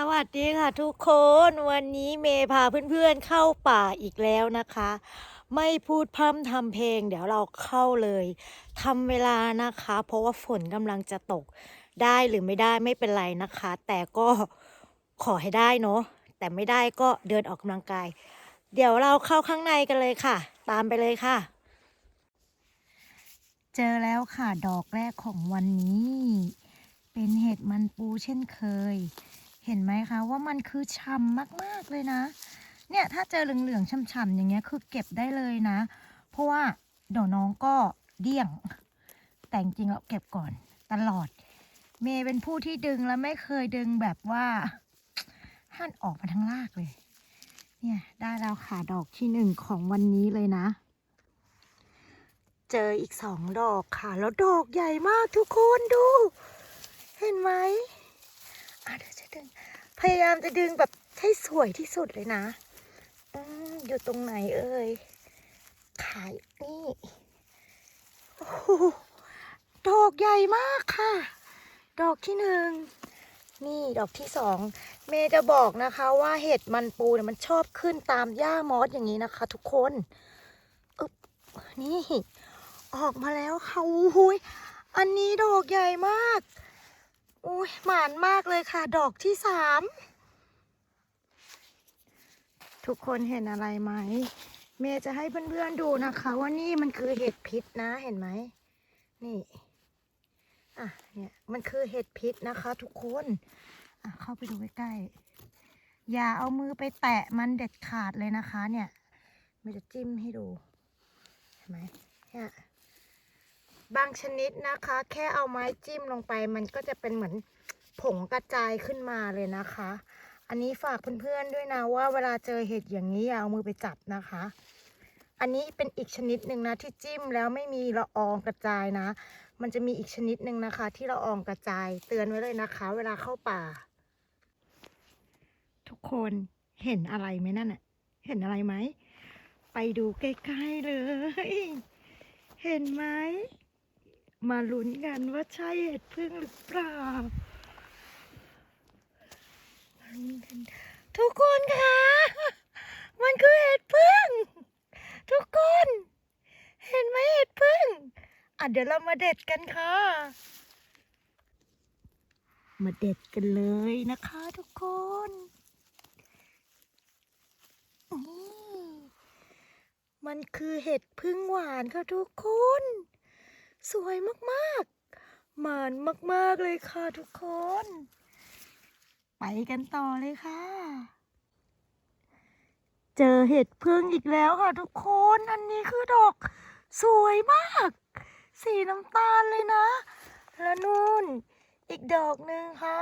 สวัสดีค่ะทุกคนวันนี้เมย์พาเพื่อนๆเข้าป่าอีกแล้วนะคะ ไม่พูดพร่ำทำเพลง เดี๋ยวเราเข้าเลยทำเวลานะคะ เพราะว่าฝนกำลังจะตกได้หรือไม่ได้ไม่เป็นไรนะคะ แต่ก็ขอให้ได้เนาะแต่ไม่ได้ก็เดินออกกำลังกาย เดี๋ยวเราเข้าข้างในกันเลยค่ะ ตามไปเลยค่ะ เจอแล้วค่ะดอกแรกของวันนี้เป็นเห็ดมันปูเช่นเคย เห็นไหมคะว่ามันคือฉ่ำมากๆเลยนะ เนี่ยถ้าเจอเหลืองๆช่ำๆอย่างเงี้ยคือเก็บได้เลยนะ เพราะว่าเดี๋ยวน้องก็เดี่ยง แต่จริงเราเก็บก่อนตลอด เมย์เป็นผู้ที่ดึงแล้วไม่เคยดึงแบบว่าหั่นออกมาทั้งรากเลย เนี่ยได้แล้วค่ะดอกที่หนึ่งของวันนี้เลยนะ เจออีกสองดอกค่ะ แล้วดอกใหญ่มากทุกคนดู เห็นไหม อะเดี๋ยวจะดึง พยายามจะดึงแบบให้สวยที่สุดเลยนะอืมอยู่ตรงไหนเอ่ย ขายนี่โอ้โหดอกใหญ่มากค่ะ ดอกที่หนึ่ง นี่ดอกที่สอง เมย์จะบอกนะคะว่าเห็ดมันปูเนี่ยมันชอบขึ้นตามหญ้ามอสอย่างนี้นะคะ ทุกคนอึ๊บนี่ ออกมาแล้วค่ะอุ้ยอันนี้ดอกใหญ่มาก อุ้ยหมานมากเลยค่ะ ดอกที่สาม ทุกคนเห็นอะไรไหม เมย์จะให้เพื่อนๆดูนะคะ ว่านี่มันคือเห็ดพิษนะเห็นไหม นี่อะเนี่ยมันคือเห็ดพิษนะคะ ทุกคนอะเข้าไปดูใกล้ๆอย่าเอามือไปแตะมันเด็ดขาดเลยนะคะ เนี่ยเมย์จะจิ้มให้ดูเห็นไหมเนี่ย บางชนิดนะคะ แค่เอาไม้จิ้มลงไป มันก็จะเป็นเหมือนผงกระจายขึ้นมาเลยนะคะ อันนี้ฝากเพื่อนๆด้วยนะว่าเวลาเจอเห็ดอย่างนี้อย่าเอามือไปจับนะคะ อันนี้เป็นอีกชนิดหนึ่งนะที่จิ้มแล้วไม่มีละอองกระจายนะ มันจะมีอีกชนิดหนึ่งนะคะ ที่ละอองกระจายเตือนไว้เลยนะคะ เวลาเข้าป่า ทุกคนเห็นอะไรไหมนั่นน่ะเห็นอะไรไหม ไปดูใกล้ๆเลย เห็นไหม มาลุ้นกันว่าใช่เห็ดพึ่งหรือเปล่า มาลุ้นกัน ทุกคนคะมันคือเห็ดพึ่ง ทุกคน เห็นไหมเห็ดพึ่ง อะเดี๋ยวเรามาเด็ดกันค่ะ มาเด็ดกันเลยนะคะทุกคนนี่มันคือเห็ดพึ่งหวานค่ะทุกคน สวยมากๆหมานมาก ๆ เลยค่ะทุกคน ไปกันต่อเลยค่ะ เจอเห็ดพึ่งอีกแล้วค่ะทุกคน อันนี้คือดอกสวยมาก สีน้ำตาลเลยนะ แล้วนู่น อีกดอกหนึ่งค่ะ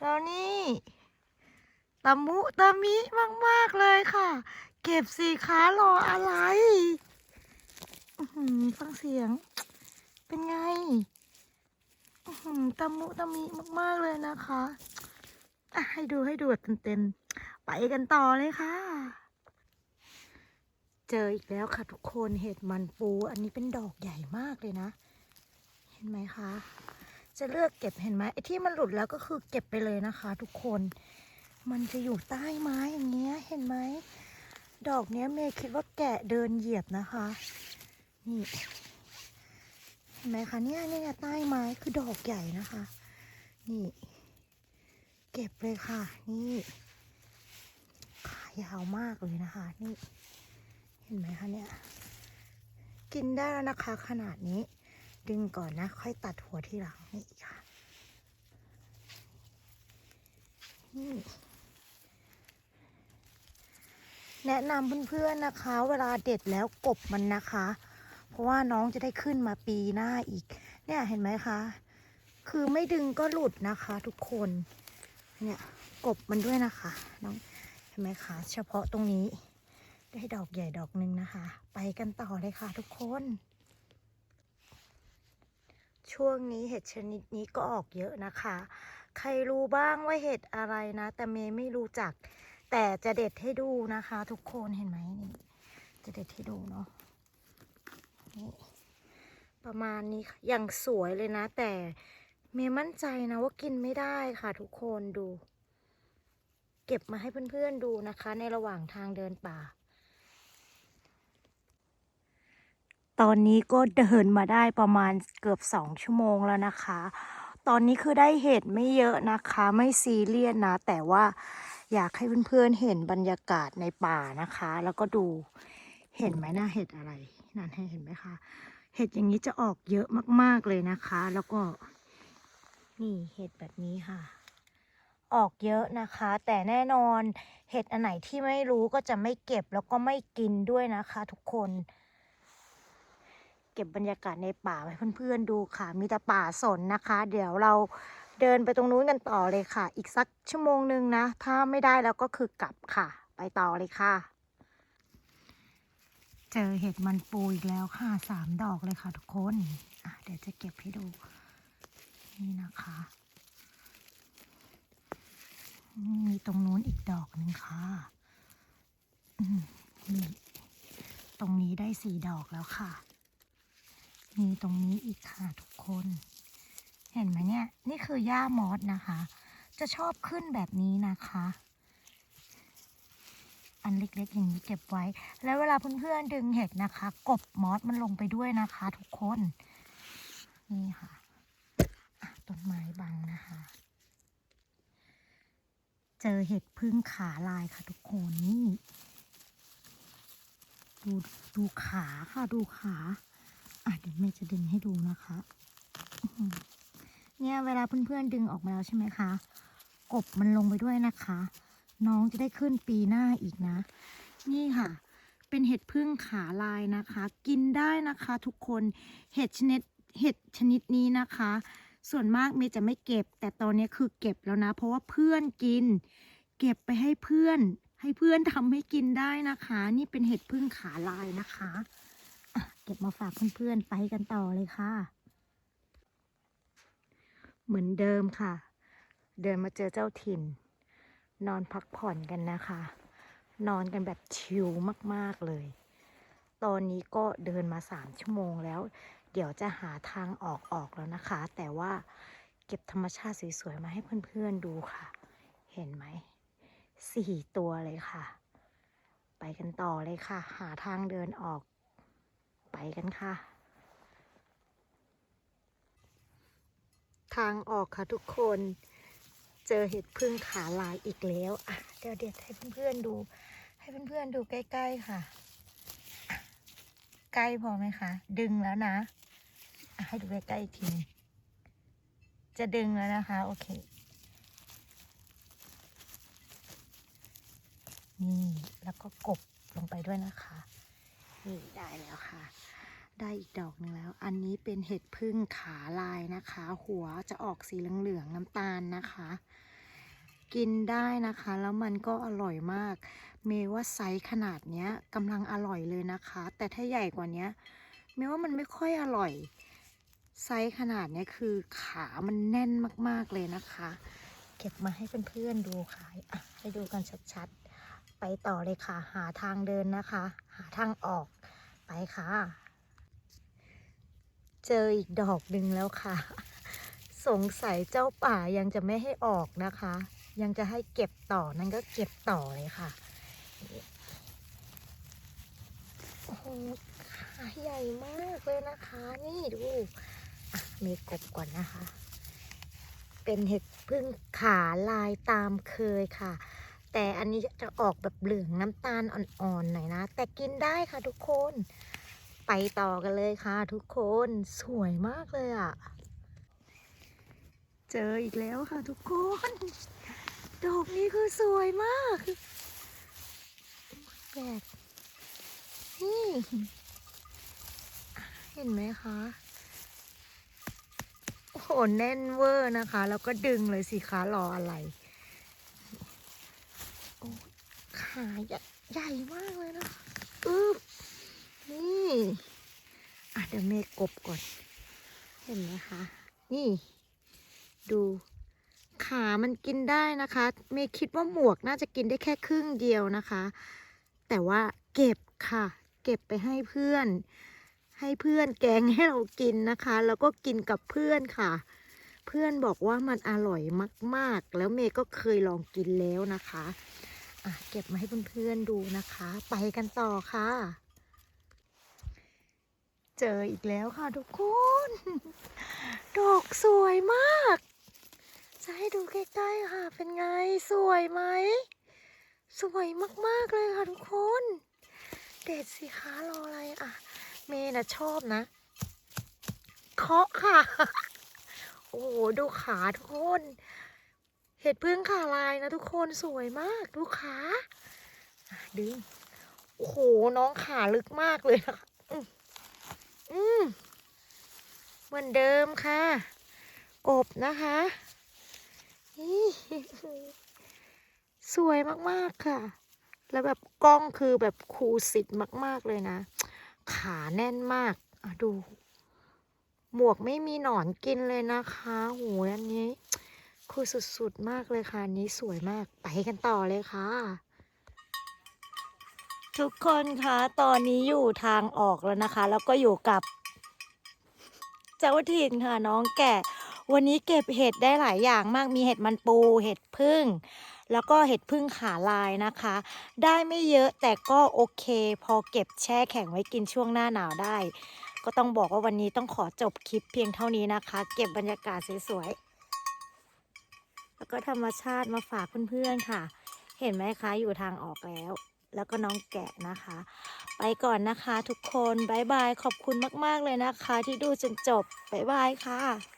แล้วนี่ตะมุตะมิมาก ๆ เลยค่ะ เก็บสีขารออะไรฟังเสียง เป็นไงอื้อหือตะมุตะมิมาก ๆ เลยนะคะะให้ดูให้ดูเต็มๆไปกันต่อเลยค่ะ เจออีกแล้วค่ะทุกคนเห็ดมันปู อันนี้เป็นดอกใหญ่มากเลยนะ เห็นไหมคะ จะเลือกเก็บเห็นไหมไอ้ที่มันหลุดแล้วก็คือเก็บไปเลยนะคะ ทุกคน มันจะอยู่ใต้ไม้อย่างเงี้ย เห็นไหม ดอกเนี้ยเมย์คิดว่าแกะเดินเหยียบนะคะ นี่ เห็นไหมคะเนี่ยเนี่ยใต้ไม้คือดอกใหญ่นะคะ นี่ เก็บเลยค่ะ นี่ขายาวมากเลยนะคะ นี่ เห็นไหมคะเนี่ย กินได้แล้วนะคะ ขนาดนี้ ดึงก่อนนะ ค่อยตัดหัวที่หลังนี่ค่ะนี่แนะนำเพื่อนๆนะคะ เวลาเด็ดแล้วกบมันนะคะ ราะว่าน้องจะได้ขึ้นมาปีหน้าอีก เนี่ยเห็นไหมคะ คือไม่ดึงก็หลุดนะคะ ทุกคน เนี่ยกบมันด้วยนะคะ น้องเห็นไหมคะ เฉพาะตรงนี้ ได้ดอกใหญ่ดอกหนึ่งนะคะ ไปกันต่อเลยค่ะ ทุกคน ช่วงนี้เห็ดชนิดนี้ก็ออกเยอะนะคะ ใครรู้บ้างว่าเห็ดอะไรนะ แต่เมย์ไม่รู้จัก แต่จะเด็ดให้ดูนะคะ ทุกคนเห็นไหมนี่จะเด็ดให้ดูเนาะ นี่ประมาณนี้ค่ะอย่างสวยเลยนะ แต่เมย์มั่นใจนะว่ากินไม่ได้ค่ะทุกคนดู เก็บมาให้เพื่อนๆดูนะคะ ในระหว่างทางเดินป่า ตอนนี้ก็เดินมาได้ประมาณเกือบสองชั่วโมงแล้วนะคะ ตอนนี้คือได้เห็ดไม่เยอะนะคะ ไม่ซีเรียสนะ แต่ว่าอยากให้เพื่อนๆเห็นบรรยากาศในป่านะคะ แล้วก็ดูเห็นไหมนะเห็ดอะไร นั่นเห็นไหมคะเห็ดอย่างนี้จะออกเยอะมากๆเลยนะคะ แล้วก็นี่เห็ดแบบนี้ค่ะ ออกเยอะนะคะ แต่แน่นอนเห็ดอันไหนที่ไม่รู้ก็จะไม่เก็บแล้วก็ไม่กินด้วยนะคะ ทุกคน เก็บบรรยากาศในป่าให้เพื่อนๆดูค่ะ มีแต่ป่าสนนะคะ เดี๋ยวเราเดินไปตรงนู้นกันต่อเลยค่ะ อีกสักชั่วโมงหนึ่งนะ ถ้าไม่ได้แล้วก็คือกลับค่ะ ไปต่อเลยค่ะ เจอเห็ดมันปูอีกแล้วค่ะสามดอกเลยค่ะทุกคนอะเดี๋ยวจะเก็บให้ดู นี่นะคะ มีตรงนู้นอีกดอกหนึ่งค่ะนี่ตรงนี้ได้สี่ดอกแล้วค่ะ มีตรงนี้อีกค่ะทุกคน เห็นไหมเนี่ย นี่คือหญ้ามอสนะคะ จะชอบขึ้นแบบนี้นะคะ อันเล็กๆ อย่างนี้เก็บไว้ แล้วเวลาเพื่อนๆดึงเห็ดนะคะ กบมอสมันลงไปด้วยนะคะ ทุกคน นี่ค่ะต้นไม้บังนะคะ เจอเห็ดพึ่งขาลายค่ะทุกคนนี่ ดูดูขาค่ะดูขาอะเดี๋ยวแม่จะดึงให้ดูนะคะเนี่ยเวลาเพื่อนๆดึงออกมาแล้วใช่ไหมคะ กบมันลงไปด้วยนะคะ น้องจะได้ขึ้นปีหน้าอีกนะ นี่ค่ะ เป็นเห็ดพึ่งขาลายนะคะ กินได้นะคะทุกคนเห็ดชนิดเห็ดชนิดนี้นะคะ ส่วนมากเมย์จะไม่เก็บ แต่ตอนนี้คือเก็บแล้วนะ เพราะว่าเพื่อนกิน เก็บไปให้เพื่อน ให้เพื่อนทำให้กินได้นะคะ นี่เป็นเห็ดพึ่งขาลายนะคะะเก็บมาฝากเพื่อนๆไปกันต่อเลยค่ะ เหมือนเดิมค่ะ เดินมาเจอเจ้าถิ่น นอนพักผ่อนกันนะคะ นอนกันแบบชิลมากๆเลย ตอนนี้ก็เดินมาสามชั่วโมงแล้ว เดี๋ยวจะหาทางออกออกแล้วนะคะ แต่ว่าเก็บธรรมชาติสวยๆมาให้เพื่อนๆดูค่ะ เห็นไหมสี่ตัวเลยค่ะ ไปกันต่อเลยค่ะ หาทางเดินออก ไปกันค่ะ ทางออกค่ะทุกคน เจอเห็ดพึ่งขาลายอีกแล้วอะเดี๋ยวเดี๋ยวให้เพื่อนๆดู ให้เพื่อนๆดูใกล้ๆค่ะ ใกล้พอไหมคะ ดึงแล้วนะให้ดูใกล้ๆอีกที จะดึงแล้วนะคะ โอเค นี่แล้วก็กบลงไปด้วยนะคะ นี่ได้แล้วค่ะ ได้อีกดอกหนึ่งแล้ว อันนี้เป็นเห็ดพึ่งขาลายนะคะ หัวจะออกสีเหลืองๆน้ำตาลนะคะ กินได้นะคะ แล้วมันก็อร่อยมาก เมว่าไซส์ขนาดเนี้ยกำลังอร่อยเลยนะคะ แต่ถ้าใหญ่กว่านี้เมว่ามันไม่ค่อยอร่อย ไซส์ขนาดเนี้ยคือขามันแน่นมากๆเลยนะคะ เก็บมาให้เพื่อนๆดูค่ะอะให้ดูกันชัดๆ ไปต่อเลยค่ะ หาทางเดินนะคะ หาทางออก ไปค่ะ เจออีกดอกหนึ่งแล้วค่ะ สงสัยเจ้าป่ายังจะไม่ให้ออกนะคะ ยังจะให้เก็บต่อนั่นก็เก็บต่อเลยค่ะโอ้โหขาใหญ่มากเลยนะคะ นี่ดูมีกบก่อนนะคะ เป็นเห็ดพึ่งขาลายตามเคยค่ะ แต่อันนี้จะออกแบบเหลืองน้ำตาลอ่อนๆหน่อยนะ แต่กินได้ค่ะทุกคน ไปต่อกันเลยค่ะทุกคนสวยมากเลยอะ่ะ เจออีกแล้วค่ะทุกคน ดอกนี้คือสวยมากแปลกนี่เห็นไหมคะโอ้โหแน่นเวอร์นะคะ แล้วก็ดึงเลยสิคะรออะไรโอ้ขาใหญ่ใหญ่มากเลยนะคะอึ๊บ นี่อะเดี๋ยวเมย์กบก่อน เห็นไหมคะ นี่ ดูขามันกินได้นะคะ เมย์คิดว่าหมวกน่าจะกินได้แค่ครึ่งเดียวนะคะ แต่ว่าเก็บค่ะ เก็บไปให้เพื่อน ให้เพื่อนแกงให้เรากินนะคะ แล้วก็กินกับเพื่อนค่ะเเพื่อนบอกว่ามันอร่อยมาก ๆ แล้วเมย์ก็เคยลองกินแล้วนะคะ อะ เก็บมาให้เพื่อนๆดูนะคะ ไปกันต่อค่ะ เจออีกแล้วค่ะทุกคน ดอกสวยมาก จะให้ดูใกล้ๆค่ะ เป็นไงสวยไหม สวยมากๆเลยค่ะทุกคน เด็ดสิคะรออะไรอะ เมย์นะชอบนะเคาะค่ะ โอ้โหดูขาทุกคน เห็ดพึ่งขาลายนะทุกคนสวยมากดูขาดึง โอ้โห น้องขาลึกมากเลยนะคะ อืมเหมือนเดิมค่ะ กบนะคะ สวยมากๆค่ะ แล้วแบบกล้องคือแบบคูสิทธิ์มาก ๆ เลยนะ ขาแน่นมากอะดู หมวกไม่มีหนอนกินเลยนะคะโหยอันนี้ คือสุด ๆ มากเลยค่ะ อันนี้สวยมาก ไปกันต่อเลยค่ะ ทุกคนคะตอนนี้อยู่ทางออกแล้วนะคะ แล้วก็อยู่กับ เจ้าถิ่นค่ะน้องแกะวันนี้เก็บเห็ดได้หลายอย่างมากมีเห็ดมันปู เห็ดพึ่ง แล้วก็เห็ดพึ่งขาลายนะคะ ได้ไม่เยอะแต่ก็โอเค พอเก็บแช่แข็งไว้กินช่วงหน้าหนาวได้ ก็ต้องบอกว่าวันนี้ต้องขอจบคลิปเพียงเท่านี้นะคะ เก็บบรรยากาศสวยๆแล้วก็ธรรมชาติมาฝากเพื่อนๆค่ะ เห็นไหมคะอยู่ทางออกแล้ว แล้วก็น้องแกะนะคะ ไปก่อนนะคะทุกคนบายบายขอบคุณมาก ๆ เลยนะคะ ที่ดูจนจบบายบายค่ะ